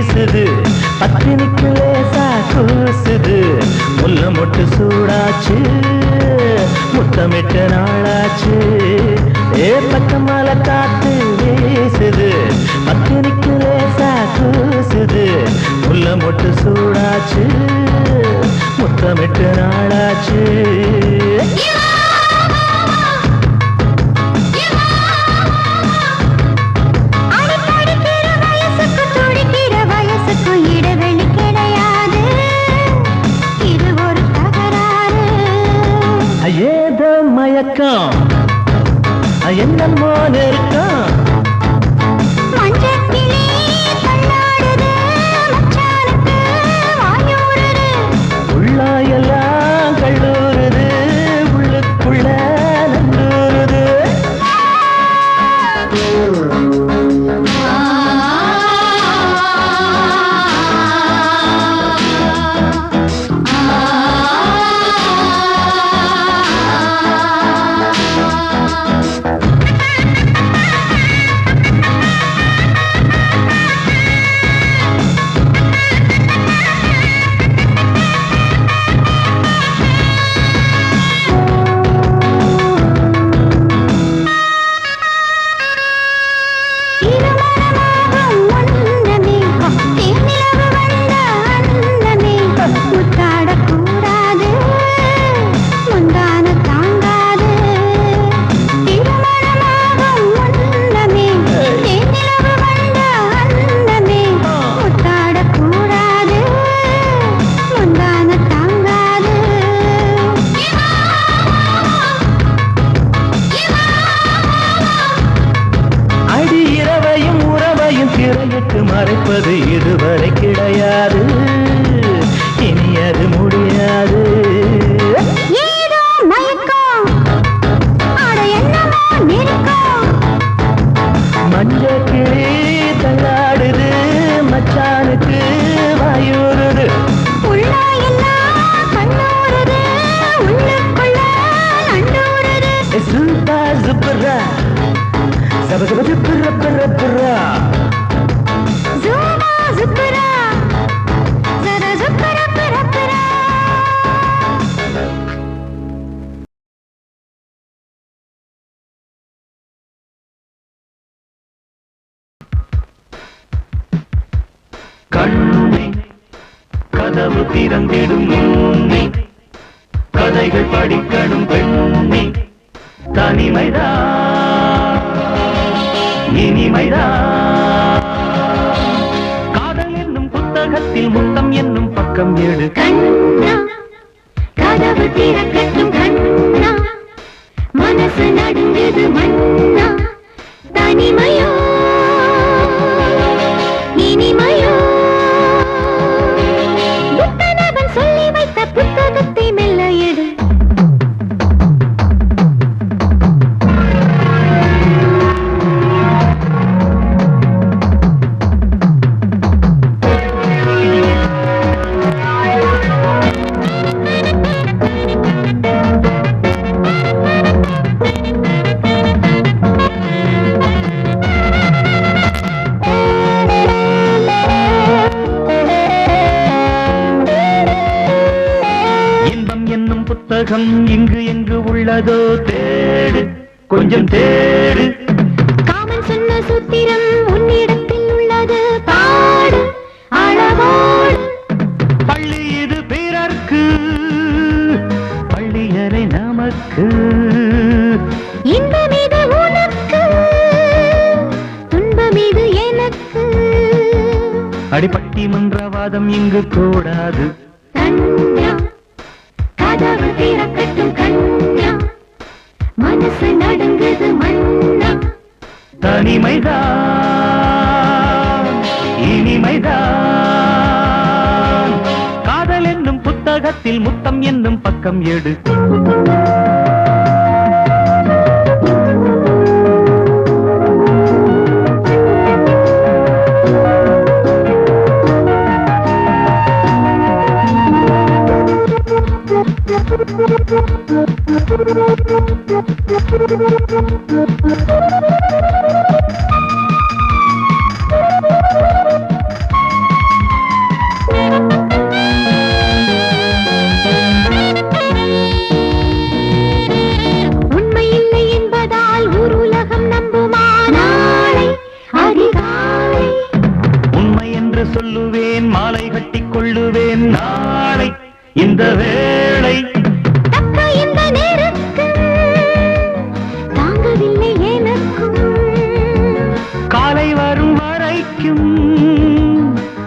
வீசுது பத்தினிக்கு லேசா கூசுது முள்ள மொட்டு சூடாச்சு. முத்தமிட்ட நாளாச்சு. ஏ பக்கமால காத்து வீசுது. பத்தினிக்கு லேசா கூசுது முள்ள மொட்டு சூடாச்சு. முத்தமிட்ட நாளாச்சு. அயந்தல் மோனர்க்க புத்தகத்தில் முத்தம் என்னும் பக்கம் ஏடு. கதவு திறக்கட்டும் மனசு நடுங்குது தனிமை உலகம் இங்கு எங்கு உள்ளதோ தேடு கொஞ்சம் தேடு. காமன் சொன்ன சூத்திரம் உன்னிடத்தில் உள்ளது பாடு அளவோடு. பள்ளி இது பிறர்க்கு பள்ளியறை நமக்கு. இன்பம் இது உனக்கு துன்பம் இது எனக்கு. அடிப்பட்டி மன்றவாதம் இங்கு கூடாது. புத்தகத்தில் முத்தம் என்னும் பக்கம் எடு you. நாளை இந்த வேளை. இந்த தாங்கவில்லை எனக்கும். காலை வரும் வரைக்கும்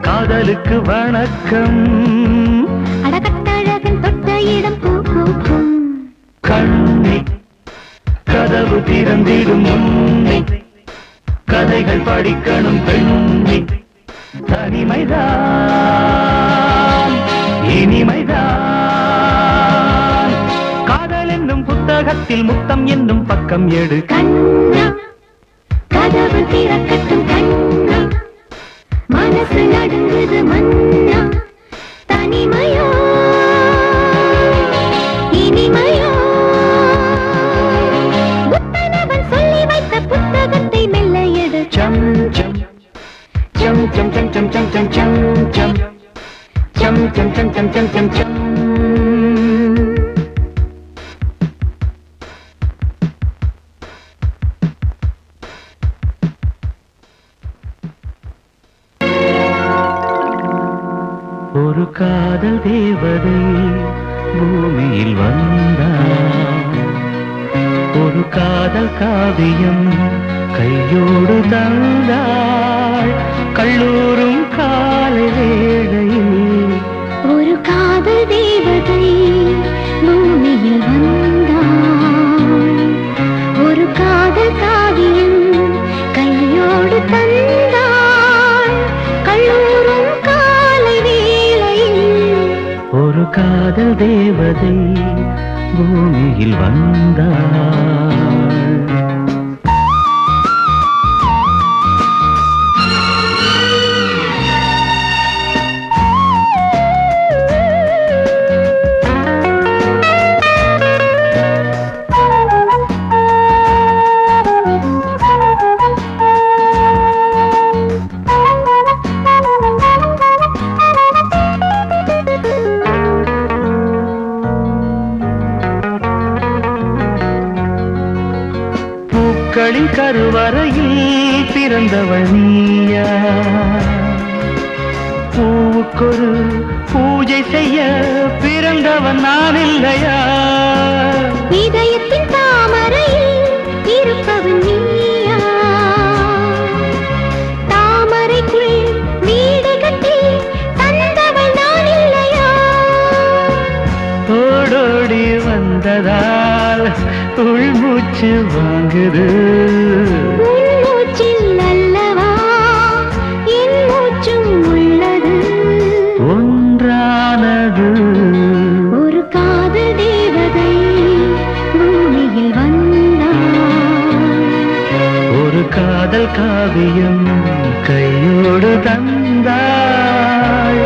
காதலுக்கு வணக்கம். அடகட்டழகன் தொட்ட இடம் கண்ணி கதவு திறந்திடும் முன்னே கதைகள் படிக்கணும் பெண்ணி. தனிமைதான். இனிமைதான். காதல் என்னும் புத்தகத்தில் முத்தம் என்னும் பக்கம் எடு. கண்ணா கதவு திறக்கட்டும் கண்ணா. மனசு நடுங்குது மன்னா. காதல் தேவதை பூமியில் வந்தார் மக்களின் கருவறையில் பிறந்தவள் நீயா. பூவுக்கொரு பூஜை செய்ய பிறந்தவன் நான் இல்லையா? இதயத்தின் மூச்சு வாங்குது. ஒன்றானது. ஒரு காதல் தேவதை பூமியில் வந்தார் ஒரு காதல் காவியம் கையோடு தந்தாள்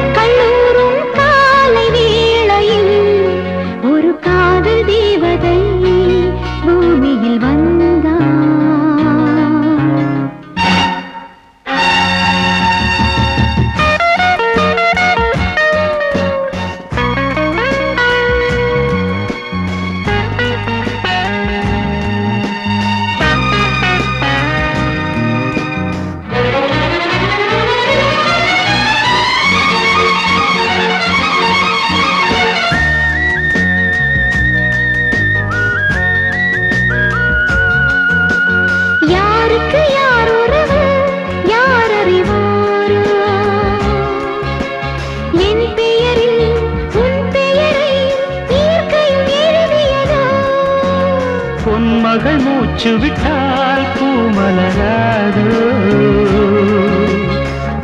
பூச்சு விட்டால் பூமலராது.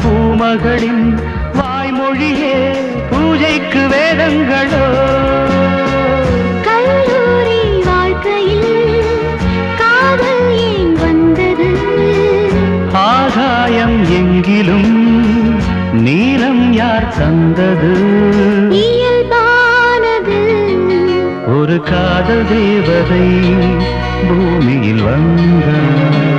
பூமகளின் வாய்மொழியே பூஜைக்கு வேதங்களோ. கல்லூரி வாழ்க்கையில் காதல் ஏன் வந்தது? ஆகாயம் எங்கிலும் நீளம் யார் தந்தது? காதல் தேவதை பூமியில் வந்தார்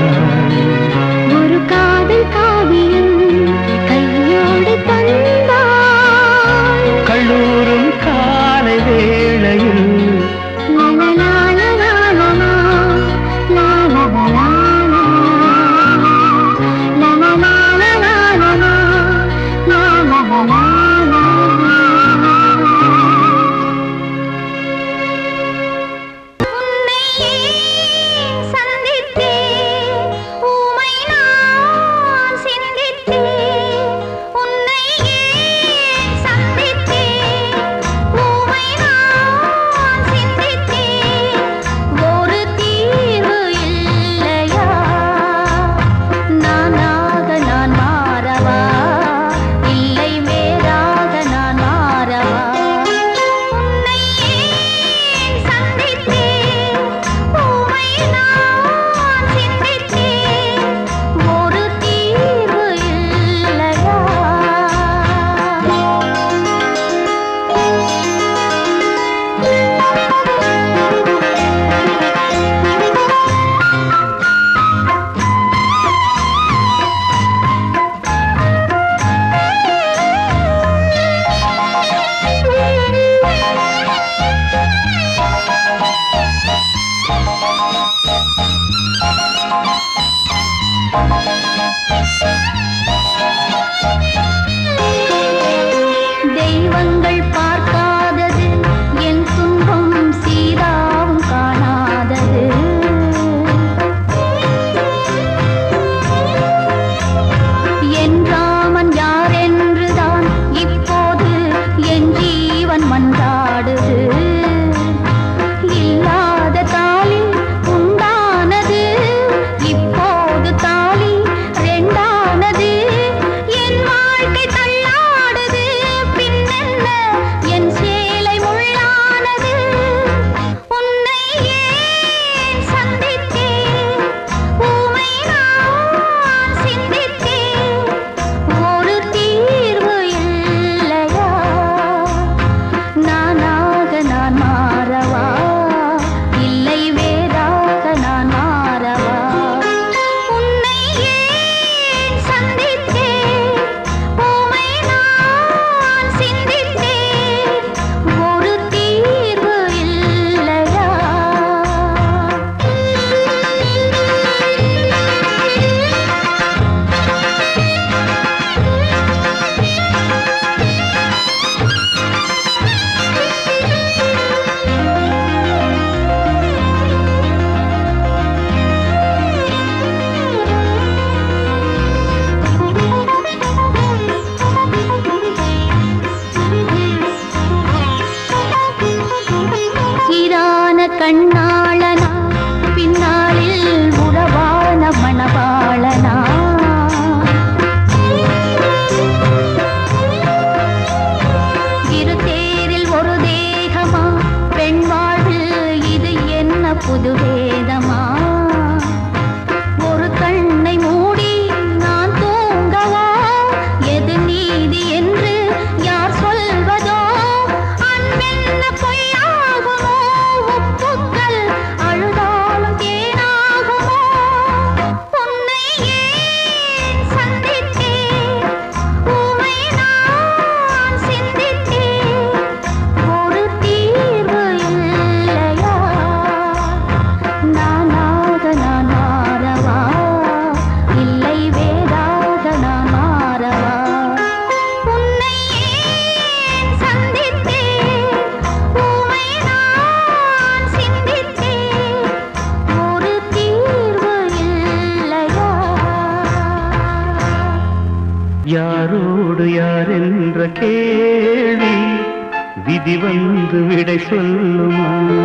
சொல்லுமா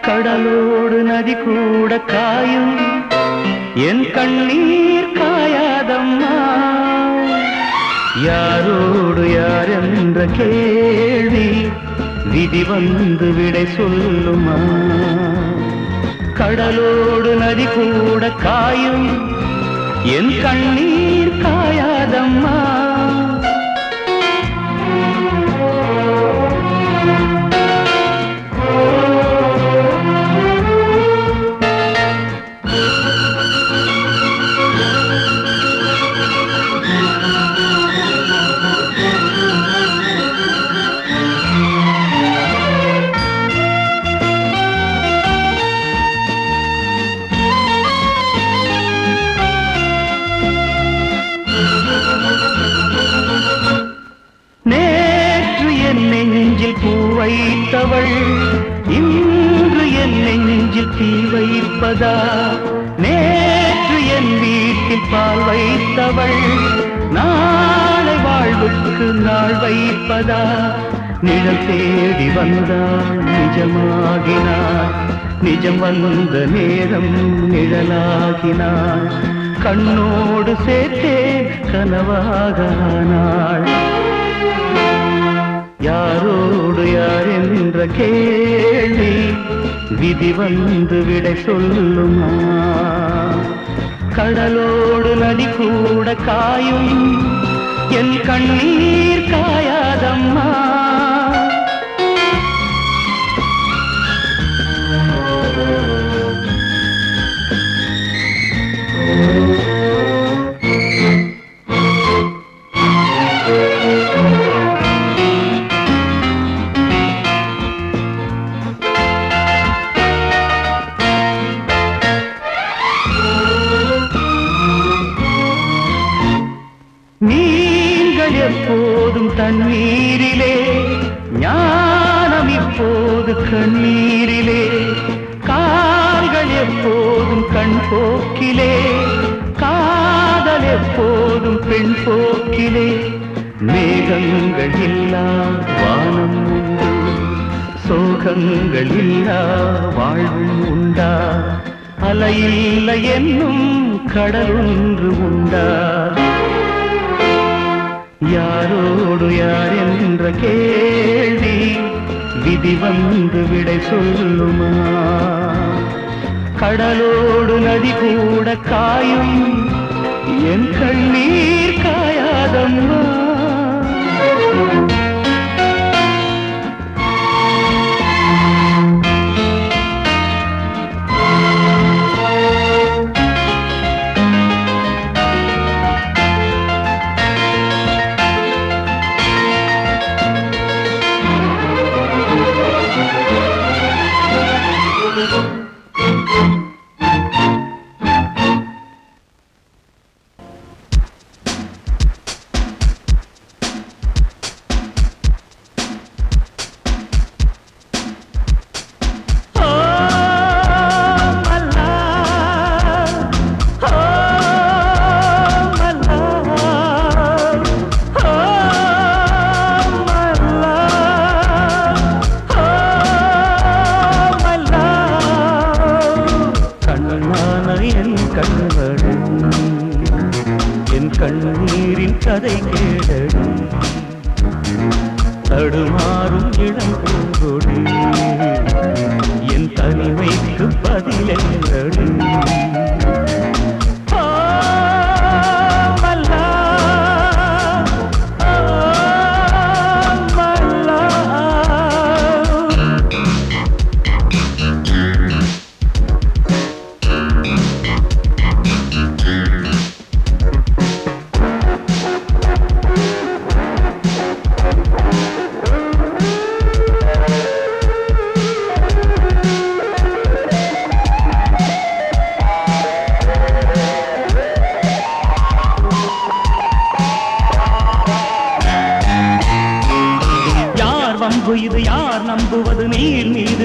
கடலோடு நதி கூட காயும். என் கண்ணீர் காயாதம்மா. யாரோடு யார் என்ற கேள்வி விதி வந்து விடை சொல்லுமா. கடலோடு நதி கூட காயும். என் கண்ணீர் காயாதம்மா. அவள் நாளை வாழ்வுக்கு நாள் வைப்பதா? நிழல் தேடி வந்தாள் நிஜமாகினாள். நிஜம் வந்த நேரம் நிழலாகினாள். கண்ணோடு சேர்த்தே கனவாகானாள். யாரோடு யார் என்ற கேள்வி விதி வந்து விடை சொல்லுமா? கடலோடு நதி கூட காயும். என் கண்ணீர் காயாதம்மா. thank you கண்ணீரிலே கார்கள் எப்போதும் கண் போக்கிலே காதல் எப்போதும் பெண் போக்கிலே. மேகங்கள் இல்லா வானம் உண்டு. சோகங்கள் இல்லா வாழ்வும் உண்டா. அலையில்லை என்னும் கடல் ஒன்று உண்டா. யாரோடு யார் என்ற கேள்வி விதி வந்து விடை சொல்லுமா? கடலோடு நதி கூட காயும் என் கண்ணீர் காயாதம்மா? கண்ணீரின் கதை கேடடி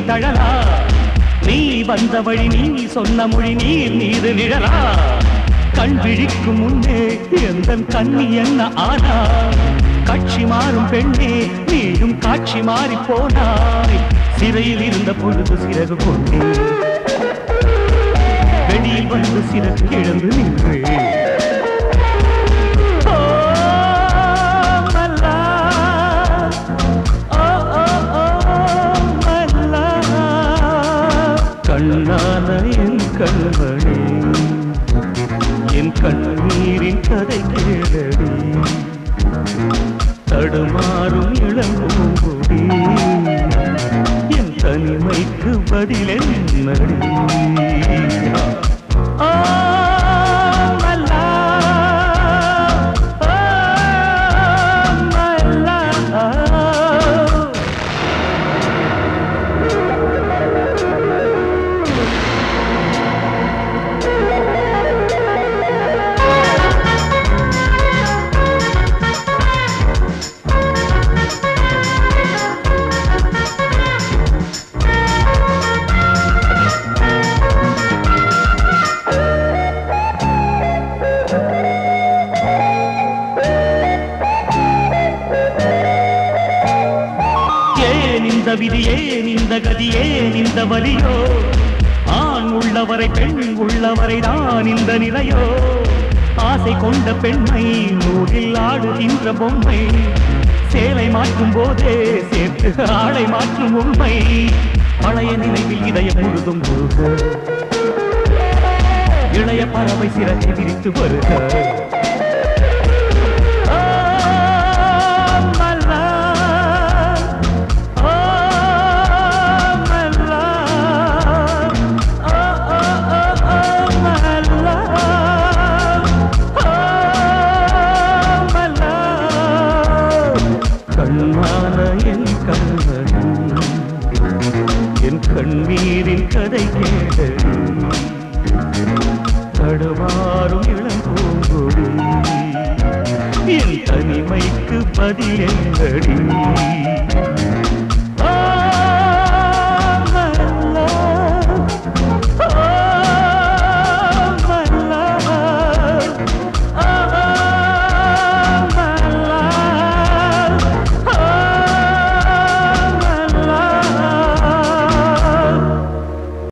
தழலா? நீ வந்த வழி நீ சொன்ன மொழி நீர் மீது நிழலா? கண் விழிக்கும் முன்னே எந்த கண்ணி என்ன ஆனா? கட்சி மாறும் பெண்ணே நீயும் காட்சி மாறி போனாய். சிறையில் இருந்த பொழுது சிறகு கொண்டே. வெளியில் வந்து சிறகு இழந்து நின்றே. கண்ணீரின் கதை கேளடி ஏன் இந்த கதியே இந்த வலியோ? ஆண் உள்ளவரை பெண் உள்ளவரை தான் இந்த நிலையோ? ஆசை கொண்ட பெண்மை நூலில் ஆடுகின்ற பொம்மை. சேலை மாற்றும் போதே சேர்த்து ஆடை மாற்றும் உண்மை. பழைய நினைவில் இதயம் முழுதும் இளைய பறவை சிறகை விரித்து வருக.